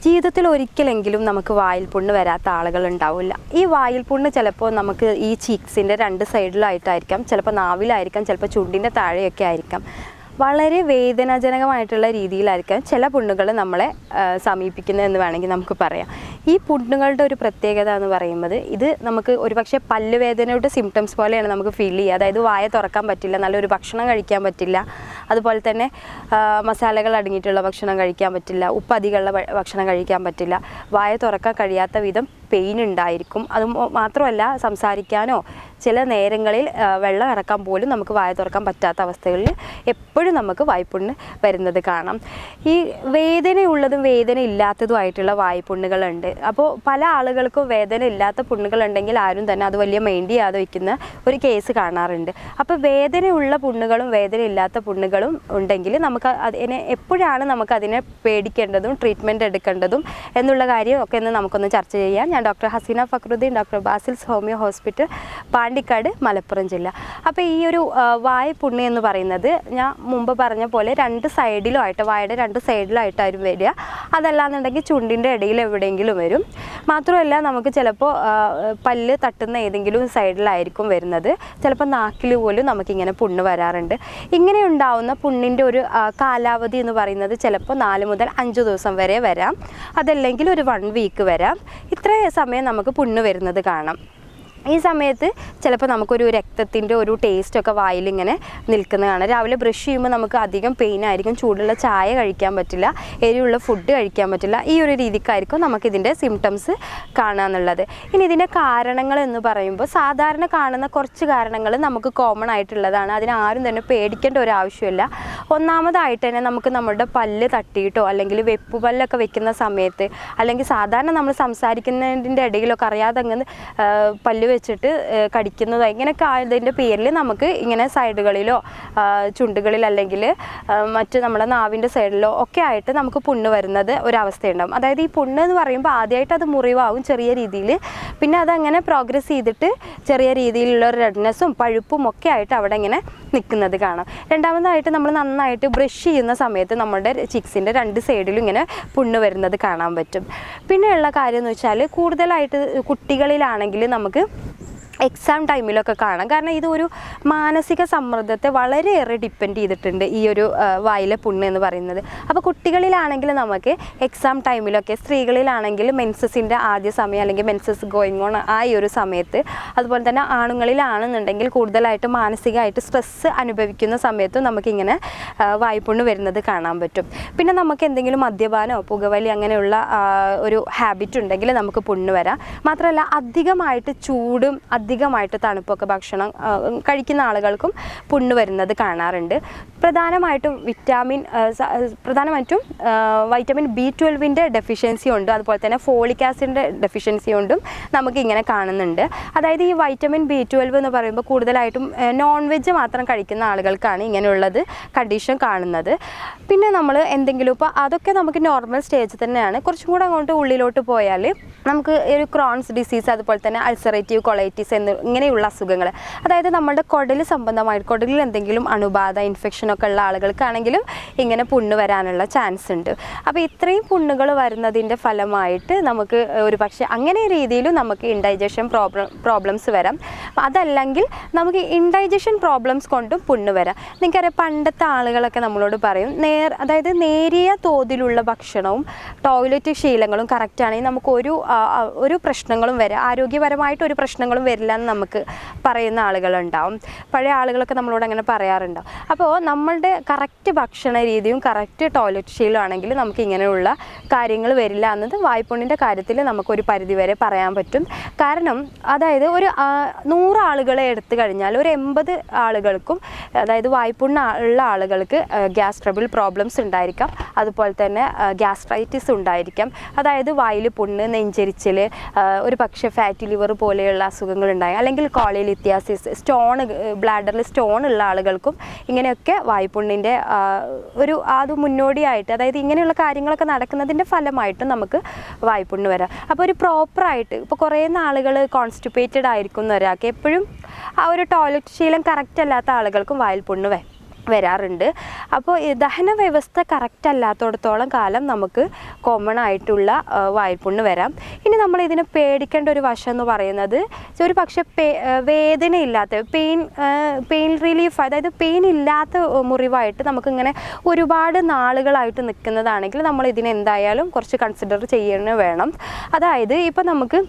ജീവിതത്തിൽ ഒരിക്കലെങ്കിലും നമുക്ക് വായിൽ പുണ്ണ് വരാത്ത ആളുകൾ ഉണ്ടാവില്ല ഈ വായിൽ പുണ്ണ് ചിലപ്പോൾ നമുക്ക് ഈ ചീക്സിന്റെ രണ്ട് സൈഡിലായിട്ടായിരിക്കാം ചിലപ്പോൾ നാവിലായിരിക്കാം ചിലപ്പോൾ ചുണ്ടിന്റെ താഴെയൊക്കെ ആയിരിക്കാം. വളരെ വേദനാജനകമായിട്ടുള്ള രീതിയിലായിരിക്കാം ചില പുണ്ണുകൾ നമ്മളെ സമീപിക്കുന്നത് എന്ന് വേണമെങ്കിൽ നമുക്ക് പറയാം. ഈ പുണ്ണുകളുടെ ഒരു പ്രത്യേകത എന്ന് പറയുന്നത് ഇത് നമുക്ക് ഒരുപക്ഷെ പല്ലുവേദനയുടെ സിംറ്റംസ് പോലെയാണ് നമുക്ക് ഫീൽ ചെയ്യുക. അതായത് വായ തുറക്കാൻ പറ്റില്ല നല്ലൊരു ഭക്ഷണം കഴിക്കാൻ പറ്റില്ല. അതുപോലെ തന്നെ മസാലകൾ അടങ്ങിയിട്ടുള്ള ഭക്ഷണം കഴിക്കാൻ പറ്റില്ല ഉപ്പ് അധികമുള്ള ഭക്ഷണം കഴിക്കാൻ പറ്റില്ല. വായ തുറക്കാൻ കഴിയാത്ത വിധം പെയിൻ ഉണ്ടായിരിക്കും. അത് മാത്രമല്ല സംസാരിക്കാനോ ചില നേരങ്ങളിൽ വെള്ളം ഇറക്കാൻ പോലും നമുക്ക് വായ തുറക്കാൻ പറ്റാത്ത അവസ്ഥകളിൽ എപ്പോഴും നമുക്ക് വായ്പുണ്ണ് വരുന്നത് കാണാം. ഈ വേദനയുള്ളതും വേദന ഇല്ലാത്തതുമായിട്ടുള്ള വായ്പുണ്ണുകളുണ്ട്. അപ്പോൾ പല ആളുകൾക്കും വേദന ഇല്ലാത്ത പുണ്ണുകളുണ്ടെങ്കിൽ ആരും തന്നെ അത് വലിയ മൈൻഡ് ചെയ്യാതെ വയ്ക്കുന്ന ഒരു കേസ് കാണാറുണ്ട്. അപ്പോൾ വേദനയുള്ള പുണ്ണുകളും വേദന ഇല്ലാത്ത പുണ്ണുകളും ഉണ്ടെങ്കിൽ നമുക്ക് അതിനെ എപ്പോഴാണ് നമുക്ക് അതിനെ പേടിക്കേണ്ടതും ട്രീറ്റ്മെന്റ് എടുക്കേണ്ടതും എന്നുള്ള കാര്യം ഒക്കെ ഒന്ന് നമുക്കൊന്ന് ചർച്ച ചെയ്യാം. ഞാൻ doctor Haseena Fakruddin doctor Basil's homeo hospital Pandikkad Malappuram ജില്ല. അപ്പോൾ ഈ ഒരു വായ പുണ്ണ് എന്ന് പറയുന്നത് ഞാൻ മുമ്പ് പറഞ്ഞ പോലെ രണ്ട് സൈഡിലുമായിട്ട് വായയുടെ രണ്ട് സൈഡിലായിട്ടായിരുന്നു വരിക. അതല്ലാന്നുണ്ടെങ്കിൽ ചുണ്ടിന്റെ ഇടയിൽ എവിടെയെങ്കിലും വരും. മാത്രമല്ല നമുക്ക് ചിലപ്പോൾ പല്ല് തട്ടുന്ന ഏതെങ്കിലും സൈഡിലായിരിക്കും വരുന്നത്. ചിലപ്പോൾ നാക്കിൽ പോലും നമുക്കിങ്ങനെ പുണ്ണ് വരാറുണ്ട്. ഇങ്ങനെ ഉണ്ടാവുന്ന പുണ്ണിന്റെ ഒരു കാലാവധി എന്ന് പറയുന്നത് ചിലപ്പോൾ നാല് മുതൽ അഞ്ച് ദിവസം വരെ വരാം. അതല്ലെങ്കിൽ ഒരു വൺ വീക്ക് വരാം. ഇത്ര സമയം നമുക്ക് പുണ്ണ് വരുന്നത് കാണാം. ഈ സമയത്ത് ചിലപ്പോൾ നമുക്കൊരു രക്തത്തിന്റെ ഒരു ടേസ്റ്റൊക്കെ വായിലിങ്ങനെ നിൽക്കുന്നത് കാണാം. രാവിലെ ബ്രഷ് ചെയ്യുമ്പോൾ നമുക്ക് അധികം പെയിൻ ആയിരിക്കും. ചൂടുള്ള ചായ കഴിക്കാൻ പറ്റില്ല. എരിവുള്ള ഫുഡ് കഴിക്കാൻ പറ്റില്ല. ഈ ഒരു രീതിക്കായിരിക്കും നമുക്കിതിന്റെ സിംറ്റംസ് കാണാമെന്നുള്ളത് ഇനി ഇതിന്റെ കാരണങ്ങൾ എന്ന് പറയുമ്പോൾ സാധാരണ കാണുന്ന കുറച്ച് കാരണങ്ങൾ നമുക്ക് കോമൺ ആയിട്ടുള്ളതാണ്. അതിനാരും തന്നെ പേടിക്കേണ്ട ഒരു ആവശ്യമില്ല. ഒന്നാമതായിട്ട് തന്നെ നമുക്ക് നമ്മുടെ പല്ല് തട്ടിയിട്ടോ അല്ലെങ്കിൽ വെപ്പ് പല്ലൊക്കെ വെക്കുന്ന സമയത്ത് അല്ലെങ്കിൽ സാധാരണ നമ്മൾ സംസാരിക്കുന്നതിന്റെ ഇടയിലൊക്കെ അറിയാതെ അങ്ങ് പല്ല് വെച്ചിട്ട് കടിക്കുന്നതോ. ഇങ്ങനെയൊക്കെ ആയതിന്റെ പേരിൽ നമുക്ക് ഇങ്ങനെ സൈഡുകളിലോ ചുണ്ടുകളിൽ അല്ലെങ്കിൽ മറ്റ് നമ്മുടെ നാവിന്റെ സൈഡിലോ ഒക്കെ ആയിട്ട് നമുക്ക് പുണ്ണ് വരുന്നത് ഒരവസ്ഥയുണ്ടാവും. അതായത് ഈ പുണ്ണ് എന്ന് പറയുമ്പോൾ ആദ്യമായിട്ട് അത് മുറിവാകും ചെറിയ രീതിയിൽ പിന്നെ അതങ്ങനെ പ്രോഗ്രസ് ചെയ്തിട്ട് ചെറിയ രീതിയിലുള്ള റെഡ്നെസ്സും പഴുപ്പും ഒക്കെ ആയിട്ട് അവിടെ ഇങ്ങനെ നിൽക്കുന്നത് കാണാം. രണ്ടാമതായിട്ട് നമ്മൾ നന്നായിട്ട് ബ്രഷ് ചെയ്യുന്ന സമയത്ത് നമ്മുടെ ചിക്സിന്റെ രണ്ട് സൈഡിലും ഇങ്ങനെ പുണ്ണ് വരുന്നത് കാണാൻ പറ്റും. പിന്നെയുള്ള കാര്യം എന്ന് വെച്ചാൽ കൂടുതലായിട്ട് കുട്ടികളിലാണെങ്കിൽ നമുക്ക് എക്സാം ടൈമിലൊക്കെ കാണാം. കാരണം ഇതൊരു മാനസിക സമ്മർദ്ദത്തെ വളരെയേറെ ഡിപ്പെൻഡ് ചെയ്തിട്ടുണ്ട് ഈ ഒരു വായിലെ പുണ്ണ് എന്ന് പറയുന്നത്. അപ്പോൾ കുട്ടികളിലാണെങ്കിൽ നമുക്ക് എക്സാം ടൈമിലൊക്കെ സ്ത്രീകളിലാണെങ്കിൽ മെൻസസിന്റെ ആദ്യ സമയം അല്ലെങ്കിൽ മെൻസസ് ഗോയിങ് ഓൺ ആ ഒരു സമയത്ത് അതുപോലെ തന്നെ ആണുങ്ങളിലാണെന്നുണ്ടെങ്കിൽ കൂടുതലായിട്ട് മാനസികമായിട്ട് സ്ട്രെസ്സ് അനുഭവിക്കുന്ന സമയത്തും നമുക്കിങ്ങനെ വായ്പുണ്ണ് വരുന്നത് കാണാൻ പറ്റും. പിന്നെ നമുക്ക് എന്തെങ്കിലും മദ്യപാനോ പുകവലി അങ്ങനെയുള്ള ഒരു ഹാബിറ്റ് ഉണ്ടെങ്കിൽ നമുക്ക് പുണ്ണ് വരാം. മാത്രമല്ല അധികമായിട്ട് ചൂടും അധികമായിട്ട് തണുപ്പൊക്കെ ഭക്ഷണം കഴിക്കുന്ന ആളുകൾക്കും പുണ്ണ് വരുന്നത് കാണാറുണ്ട്. പ്രധാനമായിട്ടും വിറ്റാമിൻ പ്രധാനമായിട്ടും വൈറ്റമിൻ ബി ട്വൽവിന്റെ ഡെഫിഷ്യൻസി ഉണ്ട്. അതുപോലെ തന്നെ ഫോളിക് ആസിഡിന്റെ ഡെഫിഷ്യൻസി കൊണ്ടും നമുക്ക് ഇങ്ങനെ കാണുന്നുണ്ട്. അതായത് ഈ വൈറ്റമിൻ ബി ട്വൽവ് എന്ന് പറയുമ്പോൾ കൂടുതലായിട്ടും നോൺ വെജ് മാത്രം കഴിക്കുന്ന ആളുകൾക്കാണ് ഇങ്ങനെയുള്ളത് കണ്ടീഷൻ കാണുന്നത്. പിന്നെ നമ്മൾ എന്തെങ്കിലും ഇപ്പോൾ അതൊക്കെ നമുക്ക് നോർമൽ സ്റ്റേജ് തന്നെയാണ്. കുറച്ചും കൂടെ അങ്ങോട്ട് ഉള്ളിലോട്ട് പോയാൽ നമുക്ക് ഒരു ക്രോൺസ് ഡിസീസ് അതുപോലെ തന്നെ അൾസറേറ്റീവ് കൊളൈറ്റിസ് എന്ന് ഇങ്ങനെയുള്ള അസുഖങ്ങൾ അതായത് നമ്മുടെ കുടൽ സംബന്ധമായിട്ട് കുടലിൽ എന്തെങ്കിലും അണുബാധ ഇൻഫെക്ഷനൊക്കെ ഉള്ള ആളുകൾക്കാണെങ്കിലും ഇങ്ങനെ പുണ്ണ് വരാനുള്ള ചാൻസ് ഉണ്ട്. അപ്പോൾ ഇത്രയും പുണ്ണുകൾ വരുന്നതിന്റെ ഫലമായിട്ട് നമുക്ക് ഒരു പക്ഷേ അങ്ങനെ രീതിയിലും നമുക്ക് ഇൻഡൈജഷൻ പ്രോബ്ലം പ്രോബ്ലംസ് വരാം. അതല്ലെങ്കിൽ നമുക്ക് ഇൻഡൈജഷൻ പ്രോബ്ലംസ് കൊണ്ടും പുണ്ണ് വരാം. നിങ്ങൾക്കറിയാം പണ്ടത്തെ ആളുകളൊക്കെ നമ്മളോട് പറയും നേർ അതായത് നേരിയ തോതിലുള്ള ഭക്ഷണവും ടോയ്ലറ്റ് ശീലങ്ങളും കറക്റ്റാണെങ്കിൽ നമുക്ക് ഒരു ഒരു പ്രശ്നങ്ങളും വരാം ആരോഗ്യപരമായിട്ട് ഒരു പ്രശ്നങ്ങളും വരില്ല എന്ന് നമുക്ക് പറയുന്ന ആളുകളുണ്ടാവും. പഴയ ആളുകളൊക്കെ നമ്മളോട് അങ്ങനെ പറയാറുണ്ടാവും. അപ്പോൾ നമ്മളുടെ കറക്റ്റ് ഭക്ഷണ രീതിയും കറക്റ്റ് ടോയ്ലറ്റ് ശീലമാണെങ്കിൽ നമുക്ക് ഇങ്ങനെയുള്ള കാര്യങ്ങൾ വരില്ല എന്നത് വായ്പുണ്ണിന്റെ കാര്യത്തിൽ നമുക്കൊരു പരിധിവരെ പറയാൻ പറ്റും. കാരണം അതായത് ഒരു നൂറ് ആളുകളെ എടുത്തു കഴിഞ്ഞാൽ ഒരു എൺപത് ആളുകൾക്കും അതായത് വായ്പുണ്ണ ഉള്ള ആളുകൾക്ക് ഗ്യാസ് ട്രബിൾ പ്രോബ്ലംസ് ഉണ്ടായിരിക്കാം. അതുപോലെ തന്നെ ഗ്യാസ്ട്രൈറ്റിസ് ഉണ്ടായിരിക്കാം. അതായത് വായിൽ പുണ്ണ് നെഞ്ചരിച്ചിൽ ഒരു പക്ഷേ ഫാറ്റി ലിവർ പോലെയുള്ള അസുഖങ്ങൾ ഉണ്ടായി. അല്ലെങ്കിൽ കോളിലിത്യാസിസ് സ്റ്റോൺ ബ്ലാഡറിൽ സ്റ്റോൺ ഉള്ള ആളുകൾക്കും ഇങ്ങനെയൊക്കെ വായ്പുണ്ണിന്റെ ഒരു അത് മുന്നോടിയായിട്ട് അതായത് ഇങ്ങനെയുള്ള കാര്യങ്ങളൊക്കെ നടക്കുന്നതിന്റെ ഫലമായിട്ടും നമുക്ക് വായ്പുണ്ണ് വരാം. അപ്പോൾ ഒരു പ്രോപ്പറായിട്ട് ഇപ്പോൾ കുറേ നാളുകൾ കോൺസ്റ്റിപ്പേറ്റഡ് ആയിരിക്കുന്ന ഒരാൾക്ക് എപ്പോഴും ആ ഒരു ടോയ്ലറ്റ് ശീലം കറക്റ്റ് അല്ലാത്ത ആളുകൾക്കും വായിൽ പുണ്ണ് വ- വരാറുണ്ട്. അപ്പോൾ ദഹന വ്യവസ്ഥ കറക്റ്റ് അല്ലാത്തടത്തോളം കാലം നമുക്ക് കോമൺ ആയിട്ടുള്ള വായ്പുണ്ണ് വരാം. ഇനി നമ്മൾ ഇതിനെ പേടിക്കേണ്ട ഒരു വശം എന്ന് പറയുന്നത് ഒരു പക്ഷേ വേദനയില്ലാത്ത പെയിൻ പെയിൻ റിലീഫ് അതായത് പെയിൻ ഇല്ലാത്ത മുറിവായിട്ട് നമുക്കിങ്ങനെ ഒരുപാട് നാളുകളായിട്ട് നിൽക്കുന്നതാണെങ്കിൽ നമ്മൾ ഇതിനെന്തായാലും കുറച്ച് കൺസിഡർ ചെയ്യണ വേണം. അതായത് ഇപ്പം നമുക്ക്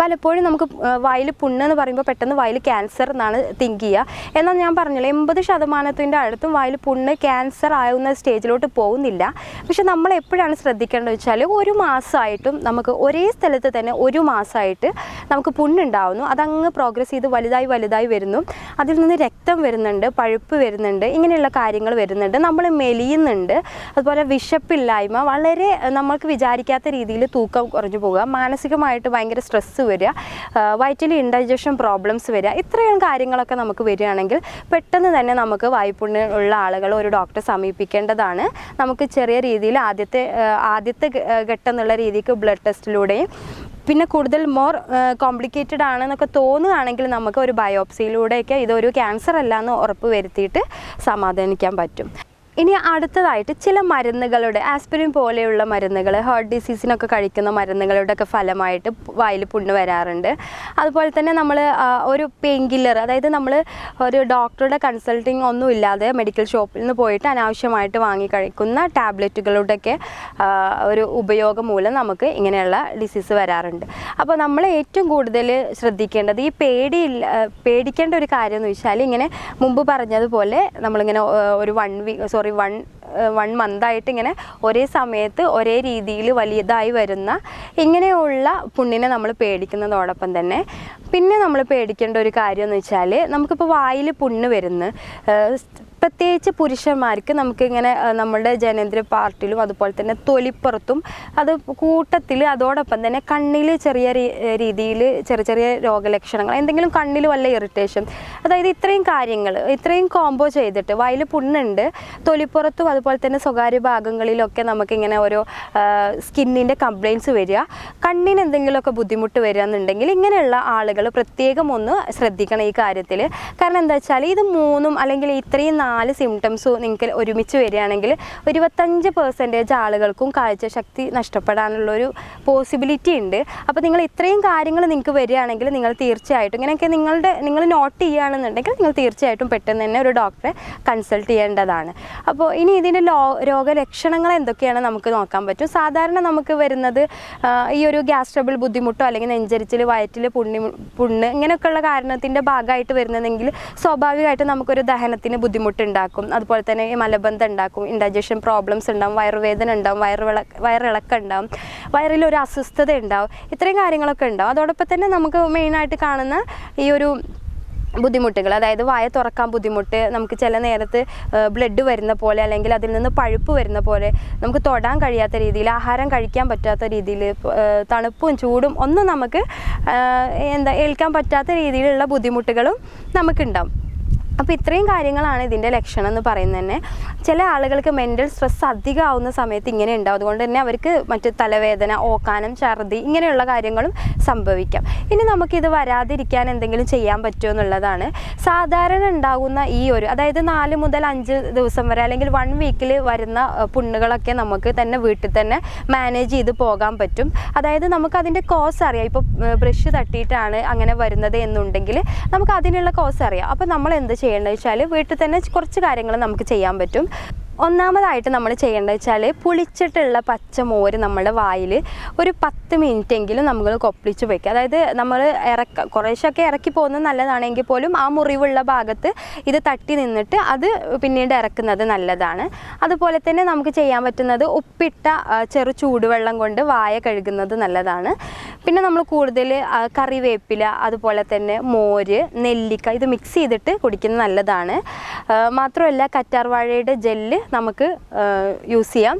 പലപ്പോഴും നമുക്ക് വായിൽ പുണ്ണെന്ന് പറയുമ്പോൾ പെട്ടെന്ന് വായിൽ ക്യാൻസർ എന്നാണ് തിങ്ക് ചെയ്യുക എന്നാൽ ഞാൻ പറഞ്ഞില്ല എൺപത് ശതമാനത്തിന്റെ അടുത്തും വായിൽ പുണ്ണ് ക്യാൻസർ ആവുന്ന സ്റ്റേജിലോട്ട് പോകുന്നില്ല. പക്ഷെ നമ്മൾ എപ്പോഴാണ് ശ്രദ്ധിക്കേണ്ടത് വെച്ചാൽ ഒരു മാസമായിട്ടും നമുക്ക് ഒരേ സ്ഥലത്ത് തന്നെ ഒരു മാസമായിട്ട് നമുക്ക് പുണ്ണുണ്ടാവുന്നു. അതങ്ങ് പ്രോഗ്രസ് ചെയ്ത് വലുതായി വലുതായി വരുന്നു. അതിൽ നിന്ന് രക്തം വരുന്നുണ്ട് പഴുപ്പ് വരുന്നുണ്ട് ഇങ്ങനെയുള്ള കാര്യങ്ങൾ വരുന്നുണ്ട്. നമ്മൾ മെലിയുന്നുണ്ട്. അതുപോലെ വിശപ്പില്ലായ്മ വളരെ നമുക്ക് വിചാരിക്കാത്ത രീതിയിൽ തൂക്കം കുറഞ്ഞു പോകുക മാനസികമായിട്ട് ഭയങ്കര സ്ട്രെസ്സ് വരിക. വയറ്റിൽ ഇൻഡൈജഷൻ പ്രോബ്ലംസ് വരിക. ഇത്രയും കാര്യങ്ങളൊക്കെ നമുക്ക് വരികയാണെങ്കിൽ പെട്ടെന്ന് തന്നെ നമുക്ക് വായ്പുണ്ണ് ഉള്ള ആളുകൾ ഒരു ഡോക്ടറെ സമീപിക്കേണ്ടതാണ്. നമുക്ക് ചെറിയ രീതിയിൽ ആദ്യത്തെ ആദ്യത്തെ ഘട്ടം എന്നുള്ള രീതിക്ക് ബ്ലഡ് ടെസ്റ്റിലൂടെയും പിന്നെ കൂടുതൽ മോർ കോംപ്ലിക്കേറ്റഡ് ആണെന്നൊക്കെ തോന്നുകയാണെങ്കിൽ നമുക്ക് ഒരു ബയോപ്സിയിലൂടെയൊക്കെ ഇതൊരു ക്യാൻസർ അല്ല എന്ന് ഉറപ്പ് വരുത്തിയിട്ട് സമാധാനിക്കാൻ പറ്റും. ഇനി അടുത്തതായിട്ട് ചില മരുന്നുകളുടെ ആസ്പിരിൻ പോലെയുള്ള മരുന്നുകൾ ഹാർട്ട് ഡിസീസിനൊക്കെ കഴിക്കുന്ന മരുന്നുകളുടെ ഒക്കെ ഫലമായിട്ട് വായിൽ പുണ്ണ് വരാറുണ്ട്. അതുപോലെ തന്നെ നമ്മൾ ഒരു പെയിൻ കില്ലർ അതായത് നമ്മൾ ഒരു ഡോക്ടറുടെ കൺസൾട്ടിങ് ഒന്നും ഇല്ലാതെ മെഡിക്കൽ ഷോപ്പിൽ നിന്ന് പോയിട്ട് അനാവശ്യമായിട്ട് വാങ്ങി കഴിക്കുന്ന ടാബ്ലറ്റുകളുടെയൊക്കെ ഒരു ഉപയോഗം മൂലം നമുക്ക് ഇങ്ങനെയുള്ള ഡിസീസ് വരാറുണ്ട്. അപ്പോൾ നമ്മൾ ഏറ്റവും കൂടുതൽ ശ്രദ്ധിക്കേണ്ടത് ഈ പേടിയില്ല പേടിക്കേണ്ട ഒരു കാര്യം എന്ന് വെച്ചാൽ ഇങ്ങനെ മുമ്പ് പറഞ്ഞതുപോലെ നമ്മളിങ്ങനെ ഒരു വൺ വീക്ക് വൺ വൺ മന്തായിട്ട് ഇങ്ങനെ ഒരേ സമയത്ത് ഒരേ രീതിയിൽ വലിയതായി വരുന്ന ഇങ്ങനെയുള്ള പുണ്ണിനെ നമ്മൾ പേടിക്കുന്നതോടൊപ്പം തന്നെ. പിന്നെ നമ്മൾ പേടിക്കേണ്ട ഒരു കാര്യം എന്ന് വെച്ചാൽ നമുക്കിപ്പോൾ വായിൽ പുണ്ണ് വരുന്നു. പ്രത്യേകിച്ച് പുരുഷന്മാർക്ക് നമുക്കിങ്ങനെ നമ്മുടെ ജനേന്ദ്ര പാർട്ടിലും അതുപോലെ തന്നെ തൊലിപ്പുറത്തും അത് കൂട്ടത്തിൽ അതോടൊപ്പം തന്നെ കണ്ണിൽ ചെറിയ രീതിയിൽ ചെറിയ ചെറിയ രോഗലക്ഷണങ്ങൾ എന്തെങ്കിലും കണ്ണിൽ വല്ല ഇറിറ്റേഷൻ അതായത് ഇത്രയും കാര്യങ്ങൾ ഇത്രയും കോംബോ ചെയ്തിട്ട് വായിൽ പുണ്ണുണ്ട് തൊലിപ്പുറത്തും അതുപോലെ തന്നെ സ്വകാര്യ ഭാഗങ്ങളിലൊക്കെ നമുക്കിങ്ങനെ ഓരോ സ്കിന്നിന്റെ കംപ്ലയിൻസ് വരിക കണ്ണിന് എന്തെങ്കിലുമൊക്കെ ബുദ്ധിമുട്ട് വരിക എന്നുണ്ടെങ്കിൽ ഇങ്ങനെയുള്ള ആളുകൾ പ്രത്യേകം ഒന്ന് ശ്രദ്ധിക്കണം ഈ കാര്യത്തിൽ. കാരണം എന്താ വെച്ചാൽ ഇത് മൂന്നും അല്ലെങ്കിൽ ഇത്രയും നാല് സിംറ്റംസും നിങ്ങൾക്ക് ഒരുമിച്ച് വരികയാണെങ്കിൽ ഇരുപത്തഞ്ച് പെർസെന്റേജ് ആളുകൾക്കും കാഴ്ചശക്തി നഷ്ടപ്പെടാനുള്ളൊരു പോസിബിലിറ്റി ഉണ്ട്. അപ്പോൾ നിങ്ങൾ ഇത്രയും കാര്യങ്ങൾ നിങ്ങൾക്ക് വരികയാണെങ്കിൽ നിങ്ങൾ തീർച്ചയായിട്ടും ഇങ്ങനെയൊക്കെ നിങ്ങളുടെ നിങ്ങൾ നോട്ട് ചെയ്യുകയാണെന്നുണ്ടെങ്കിൽ നിങ്ങൾ തീർച്ചയായിട്ടും പെട്ടെന്ന് തന്നെ ഒരു ഡോക്ടറെ കൺസൾട്ട് ചെയ്യേണ്ടതാണ്. അപ്പോൾ ഇനി ഇതിന്റെ ലോ രോഗലക്ഷണങ്ങൾ എന്തൊക്കെയാണ് നമുക്ക് നോക്കാൻ പറ്റും? സാധാരണ നമുക്ക് വരുന്നത് ഈ ഒരു ഗ്യാസ് ട്രബിൾ ബുദ്ധിമുട്ടോ അല്ലെങ്കിൽ നെഞ്ചരിച്ചിൽ വയറ്റിൽ പുണ്ണി പുണ്ണ് ഇങ്ങനെയൊക്കെയുള്ള കാരണത്തിന്റെ ഭാഗമായിട്ട് വരുന്നതെങ്കിൽ സ്വാഭാവികമായിട്ടും നമുക്കൊരു ദഹനത്തിന് ബുദ്ധിമുട്ടുണ്ടാക്കും അതുപോലെ തന്നെ മലബന്ധം ഉണ്ടാക്കും. ഇൻഡൈജഷൻ പ്രോബ്ലംസ് ഉണ്ടാവും. വയറുവേദന ഉണ്ടാവും. വയറുവിള വയറിളക്കം ഉണ്ടാവും. വയറിൽ ഒരു അസ്വസ്ഥത ഉണ്ടാവും. ഇത്രയും കാര്യങ്ങളൊക്കെ ഉണ്ടാവും. അതോടൊപ്പം തന്നെ നമുക്ക് മെയിനായിട്ട് കാണുന്ന ഈ ഒരു ബുദ്ധിമുട്ടുകൾ അതായത് വായ തുറക്കാൻ ബുദ്ധിമുട്ട് നമുക്ക് ചില നേരത്ത് ബ്ലഡ് വരുന്ന പോലെ അല്ലെങ്കിൽ അതിൽ നിന്ന് പഴുപ്പ് വരുന്ന പോലെ നമുക്ക് തൊടാൻ കഴിയാത്ത രീതിയിൽ ആഹാരം കഴിക്കാൻ പറ്റാത്ത രീതിയിൽ തണുപ്പും ചൂടും ഒന്നും നമുക്ക് എന്താ ഏൽക്കാൻ പറ്റാത്ത രീതിയിലുള്ള ബുദ്ധിമുട്ടുകളും നമുക്കുണ്ടാവും. അപ്പോൾ ഇത്രയും കാര്യങ്ങളാണ് ഇതിന്റെ ലക്ഷണം എന്ന് പറയുന്നത് തന്നെ. ചില ആളുകൾക്ക് മെന്റൽ സ്ട്രെസ് അധികമാവുന്ന സമയത്ത് ഇങ്ങനെ ഉണ്ടാവും. അതുകൊണ്ട് തന്നെ അവർക്ക് മറ്റ് തലവേദന ഓക്കാനം ഛർദി ഇങ്ങനെയുള്ള കാര്യങ്ങളും സംഭവിക്കാം. ഇനി നമുക്കിത് വരാതിരിക്കാൻ എന്തെങ്കിലും ചെയ്യാൻ പറ്റുമോ എന്നുള്ളതാണ്. സാധാരണ ഉണ്ടാകുന്ന ഈ ഒരു അതായത് നാല് മുതൽ അഞ്ച് ദിവസം വരെ അല്ലെങ്കിൽ വൺ വീക്കിൽ വരുന്ന പുണ്ണുകളൊക്കെ നമുക്ക് തന്നെ വീട്ടിൽ തന്നെ മാനേജ് ചെയ്ത് പോകാൻ പറ്റും. അതായത് നമുക്ക് അതിന്റെ കോസ് അറിയാം. ഇപ്പോൾ ബ്രഷ് തട്ടിയിട്ടാണ് അങ്ങനെ വരുന്നത് എന്നുണ്ടെങ്കിൽ നമുക്ക് അതിനുള്ള കോസ് അറിയാം. അപ്പോൾ നമ്മൾ എന്ത് ചെയ്യേണ്ടത് വെച്ചാൽ വീട്ടിൽ തന്നെ കുറച്ച് കാര്യങ്ങൾ നമുക്ക് ചെയ്യാൻ പറ്റും. ഒന്നാമതായിട്ട് നമ്മൾ ചെയ്യേണ്ടത് വെച്ചാൽ പുളിച്ചിട്ടുള്ള പച്ചമോര് നമ്മുടെ വായിൽ ഒരു പത്ത് മിനിറ്റ് എങ്കിലും നമ്മൾ കൊപ്പിളിച്ച് വയ്ക്കുക അതായത് നമ്മൾ ഇറക്ക കുറേശ്ശൊക്കെ ഇറക്കി പോകുന്നത് നല്ലതാണെങ്കിൽ പോലും ആ മുറിവുള്ള ഭാഗത്ത് ഇത് തട്ടി നിന്നിട്ട് അത് പിന്നീട് ഇറക്കുന്നത് നല്ലതാണ്. അതുപോലെ തന്നെ നമുക്ക് ചെയ്യാൻ പറ്റുന്നത് ഉപ്പിട്ട ചെറു ചൂടുവെള്ളം കൊണ്ട് വായ കഴുകുന്നത് നല്ലതാണ്. പിന്നെ നമ്മൾ കൂടുതൽ കറിവേപ്പില അതുപോലെ തന്നെ മോര് നെല്ലിക്ക ഇത് മിക്സ് ചെയ്തിട്ട് കുടിക്കുന്നത് നല്ലതാണ്. മാത്രമല്ല കറ്റാർവാഴയുടെ ജെല്ല് നമുക്ക് യൂസ് ചെയ്യാം.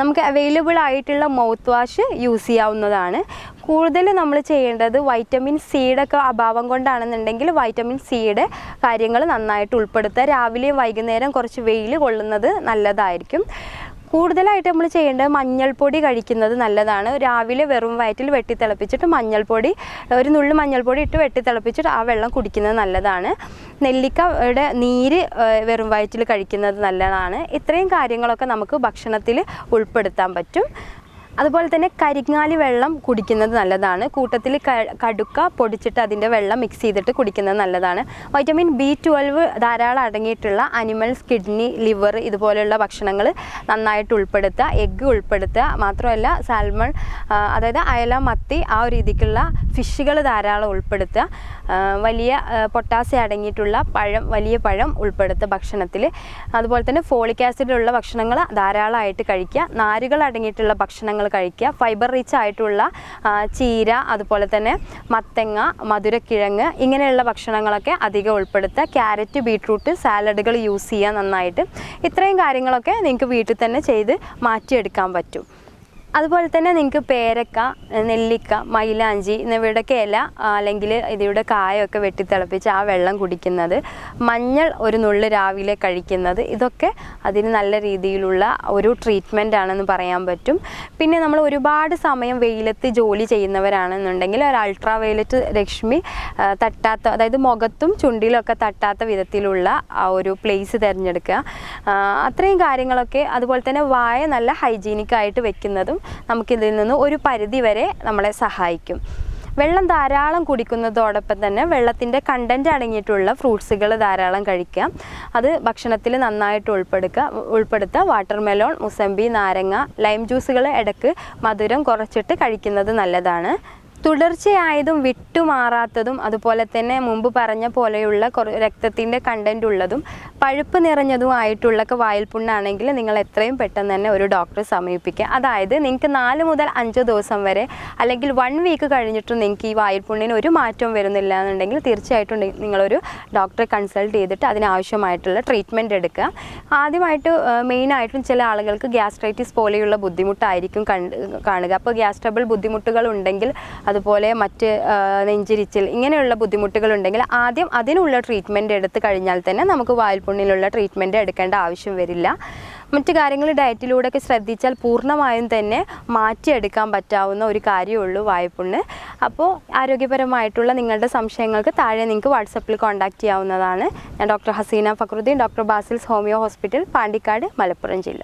നമുക്ക് അവൈലബിൾ ആയിട്ടുള്ള മൗത്ത് വാഷ് യൂസ് ചെയ്യാവുന്നതാണ്. കൂടുതൽ നമ്മൾ ചെയ്യേണ്ടത് വൈറ്റമിൻ സിയുടെ ഒക്കെ അഭാവം കൊണ്ടാണെന്നുണ്ടെങ്കിൽ വൈറ്റമിൻ സിയുടെ കാര്യങ്ങൾ നന്നായിട്ട് ഉൾപ്പെടുത്തുക. രാവിലെയും വൈകുന്നേരം കുറച്ച് വെയിൽ കൊള്ളുന്നത് നല്ലതായിരിക്കും. കൂടുതലായിട്ട് നമ്മൾ ചെയ്യേണ്ടത് മഞ്ഞൾപ്പൊടി കഴിക്കുന്നത് നല്ലതാണ്. രാവിലെ വെറും വയറ്റിൽ വെട്ടി തിളപ്പിച്ചിട്ട് മഞ്ഞൾപ്പൊടി ഒരു നുള്ളു മഞ്ഞൾപ്പൊടി ഇട്ട് വെട്ടി തിളപ്പിച്ചിട്ട് ആ വെള്ളം കുടിക്കുന്നത് നല്ലതാണ്. നെല്ലിക്കയുടെ നീര് വെറും വയറ്റിൽ കഴിക്കുന്നത് നല്ലതാണ്. ഇത്രയും കാര്യങ്ങളൊക്കെ നമുക്ക് ഭക്ഷണത്തിൽ ഉൾപ്പെടുത്താൻ പറ്റും. അതുപോലെ തന്നെ കരിങ്ങാലി വെള്ളം കുടിക്കുന്നത് നല്ലതാണ്. കൂട്ടത്തിൽ കടുക്ക പൊടിച്ചിട്ട് അതിന്റെ വെള്ളം മിക്സ് ചെയ്തിട്ട് കുടിക്കുന്നത് നല്ലതാണ്. വൈറ്റമിൻ ബി ട്വൽവ് ധാരാളം അടങ്ങിയിട്ടുള്ള അനിമൽസ് കിഡ്നി ലിവർ ഇതുപോലെയുള്ള ഭക്ഷണങ്ങൾ നന്നായിട്ട് ഉൾപ്പെടുത്തുക. എഗ്ഗ് ഉൾപ്പെടുത്തുക. മാത്രമല്ല സാൽമൺ അതായത് അയല മത്തി ആ ഒരു രീതിക്കുള്ള ഫിഷുകൾ ധാരാളം ഉൾപ്പെടുത്തുക. വലിയ പൊട്ടാസ്യം അടങ്ങിയിട്ടുള്ള പഴം വലിയ പഴം ഉൾപ്പെടുത്തുക ഭക്ഷണത്തിൽ അതുപോലെ തന്നെ ഫോളിക് ആസിഡുള്ള ഭക്ഷണങ്ങൾ ധാരാളമായിട്ട് കഴിക്കുക. നാരുകൾ അടങ്ങിയിട്ടുള്ള ഭക്ഷണങ്ങൾ കഴിക്കുക. ഫൈബർ റിച്ച് ആയിട്ടുള്ള ചീര അതുപോലെ തന്നെ മത്തങ്ങ മധുരക്കിഴങ്ങ് ഇങ്ങനെയുള്ള ഭക്ഷണങ്ങളൊക്കെ അധികം ഉൾപ്പെടുത്തുക. ക്യാരറ്റ് ബീട്രൂട്ട് സാലഡുകൾ യൂസ് ചെയ്യുക നന്നായിട്ട്. ഇത്രയും കാര്യങ്ങളൊക്കെ നിങ്ങൾക്ക് വീട്ടിൽ തന്നെ ചെയ്ത് മാറ്റിയെടുക്കാൻ പറ്റും. അതുപോലെ തന്നെ നിങ്ങൾക്ക് പേരക്ക നെല്ലിക്ക മൈലാഞ്ചി എന്നിവയുടെയൊക്കെ ഇല അല്ലെങ്കിൽ ഇതിയുടെ കായൊക്കെ വെട്ടിത്തിളപ്പിച്ച് ആ വെള്ളം കുടിക്കുന്നത് മഞ്ഞൾ ഒരു നുള്ളു രാവിലെ കഴിക്കുന്നത് ഇതൊക്കെ അതിന് നല്ല രീതിയിലുള്ള ഒരു ട്രീറ്റ്മെന്റ് ആണെന്ന് പറയാൻ പറ്റും. പിന്നെ നമ്മൾ ഒരുപാട് സമയം വെയിലത്ത് ജോലി ചെയ്യുന്നവരാണെന്നുണ്ടെങ്കിൽ ഒരു അൾട്രാ വയലറ്റ് രശ്മി തട്ടാത്ത അതായത് മുഖത്തും ചുണ്ടിലൊക്കെ തട്ടാത്ത വിധത്തിലുള്ള ആ ഒരു പ്ലേസ് തിരഞ്ഞെടുക്കുക. അത്രയും കാര്യങ്ങളൊക്കെ അതുപോലെ തന്നെ വായ നല്ല ഹൈജീനിക്കായിട്ട് വെക്കുന്നതും നമുക്കിതിൽ നിന്ന് ഒരു പരിധി വരെ നമ്മളെ സഹായിക്കും. വെള്ളം ധാരാളം കുടിക്കുന്നതോടൊപ്പം തന്നെ വെള്ളത്തിന്റെ കണ്ടന്റ് അടങ്ങിയിട്ടുള്ള ഫ്രൂട്ട്സുകൾ ധാരാളം കഴിക്കുക അത് ഭക്ഷണത്തിൽ നന്നായിട്ട് ഉൾപ്പെടുക്കുക ഉൾപ്പെടുത്തുക വാട്ടർ മെലോൺ മുസമ്പി നാരങ്ങ ലൈം ജ്യൂസുകൾ ഇടയ്ക്ക് മധുരം കുറച്ചിട്ട് കഴിക്കുന്നത് നല്ലതാണ്. തുടർച്ചയായതും വിട്ടുമാറാത്തതും അതുപോലെ തന്നെ മുമ്പ് പറഞ്ഞ പോലെയുള്ള രക്തത്തിന്റെ കണ്ടന്റ് ഉള്ളതും പഴുപ്പ് നിറഞ്ഞതും നിറഞ്ഞതുമായിട്ടുള്ള വായിൽപ്പുണ്ണാണെങ്കിൽ നിങ്ങൾ എത്രയും പെട്ടെന്ന് തന്നെ ഒരു ഡോക്ടറെ സമീപിക്കുക. അതായത് നിങ്ങൾക്ക് നാല് മുതൽ അഞ്ച് ദിവസം വരെ അല്ലെങ്കിൽ വൺ വീക്ക് കഴിഞ്ഞിട്ടും നിങ്ങൾക്ക് ഈ വായിൽപ്പുണ്ണിന് ഒരു മാറ്റവും വരുന്നില്ല എന്നുണ്ടെങ്കിൽ തീർച്ചയായിട്ടും നിങ്ങളൊരു ഡോക്ടറെ കൺസൾട്ട് ചെയ്തിട്ട് അതിനാവശ്യമായിട്ടുള്ള ട്രീറ്റ്മെന്റ് എടുക്കുക. ആദ്യമായിട്ട് മെയിനായിട്ടും ചില ആളുകൾക്ക് ഗ്യാസ്ട്രൈറ്റിസ് പോലെയുള്ള ബുദ്ധിമുട്ടായിരിക്കും കാണുക. അപ്പോൾ ഗ്യാസ്ട്രബിൾ ബുദ്ധിമുട്ടുകൾ ഉണ്ടെങ്കിൽ അതുപോലെ മറ്റ് നെഞ്ചിരിച്ചിൽ ഇങ്ങനെയുള്ള ബുദ്ധിമുട്ടുകൾ ഉണ്ടെങ്കിൽ ആദ്യം അതിനുള്ള ട്രീറ്റ്മെന്റ് എടുത്തു കഴിഞ്ഞാൽ തന്നെ നമുക്ക് വാൽപ്പുണ്ണിലുള്ള ട്രീറ്റ്മെന്റ് എടുക്കേണ്ട ആവശ്യം വരില്ല. മറ്റ് കാര്യങ്ങൾ ഡയറ്റിലൂടെയൊക്കെ ശ്രദ്ധിച്ചാൽ പൂർണമായും തന്നെ മാറ്റിയെടുക്കാൻ പറ്റാവുന്ന ഒരു കാര്യമുള്ളൂ വായ്പുണ്ണ്. അപ്പോൾ ആരോഗ്യപരമായിട്ടുള്ള നിങ്ങളുടെ സംശയങ്ങൾക്ക് താഴെ നിങ്ങൾക്ക് വാട്സപ്പിൽ കോൺടാക്റ്റ് ചെയ്യാവുന്നതാണ്. ഞാൻ doctor Haseena Fakruddin doctor Basil's homeo hospital Pandikkad Malappuram ജില്ല.